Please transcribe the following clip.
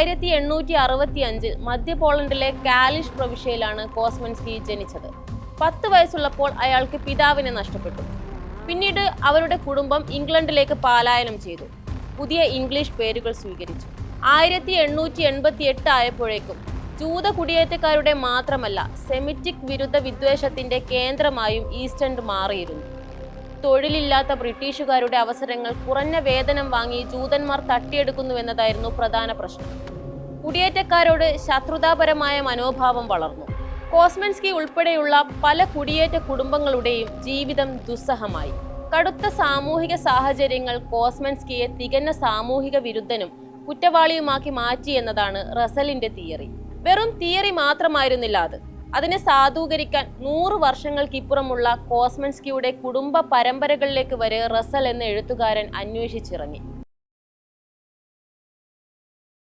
ആയിരത്തി എണ്ണൂറ്റി അറുപത്തി അഞ്ചിൽ മധ്യ പോളണ്ടിലെ കാലിഷ് പ്രവിശ്യയിലാണ് കോസ്മൻസ്കി ജനിച്ചത്. പത്ത് വയസ്സുള്ളപ്പോൾ അയാൾക്ക് പിതാവിനെ നഷ്ടപ്പെട്ടു. പിന്നീട് അവരുടെ കുടുംബം ഇംഗ്ലണ്ടിലേക്ക് പാലായനം ചെയ്തു. പുതിയ ഇംഗ്ലീഷ് പേരുകൾ സ്വീകരിച്ചു. ആയിരത്തി എണ്ണൂറ്റി എൺപത്തി എട്ട് ആയപ്പോഴേക്കും ജൂത കുടിയേറ്റക്കാരുടെ മാത്രമല്ല സെമിറ്റിക് വിരുദ്ധ വിദ്വേഷത്തിന്റെ കേന്ദ്രമായും ഈസ്റ്റൻഡ് മാറിയിരുന്നു. തൊഴിലില്ലാത്ത ബ്രിട്ടീഷുകാരുടെ അവസരങ്ങൾ കുറഞ്ഞ വേതനം വാങ്ങി ജൂതന്മാർ തട്ടിയെടുക്കുന്നുവെന്നതായിരുന്നു പ്രധാന പ്രശ്നം. കുടിയേറ്റക്കാരോട് ശത്രുതാപരമായ മനോഭാവം വളർന്നു. കോസ്മൻസ്കി ഉൾപ്പെടെയുള്ള പല കുടിയേറ്റ കുടുംബങ്ങളുടെയും ജീവിതം ദുസ്സഹമായി. കടുത്ത സാമൂഹിക സാഹചര്യങ്ങൾ കോസ്മൻസ്കിയെ തികഞ്ഞ സാമൂഹിക വിരുദ്ധനും കുറ്റവാളിയുമാക്കി മാറ്റി എന്നതാണ് റസലിന്റെ തിയറി. വെറും തിയറി മാത്രമായിരുന്നില്ല അത്. അതിനെ സാധൂകരിക്കാൻ നൂറ് വർഷങ്ങൾക്കിപ്പുറമുള്ള കോസ്മൻസ്കിയുടെ കുടുംബ പരമ്പരകളിലേക്ക് വരെ റസൽ എന്ന എഴുത്തുകാരൻ അന്വേഷിച്ചിറങ്ങി.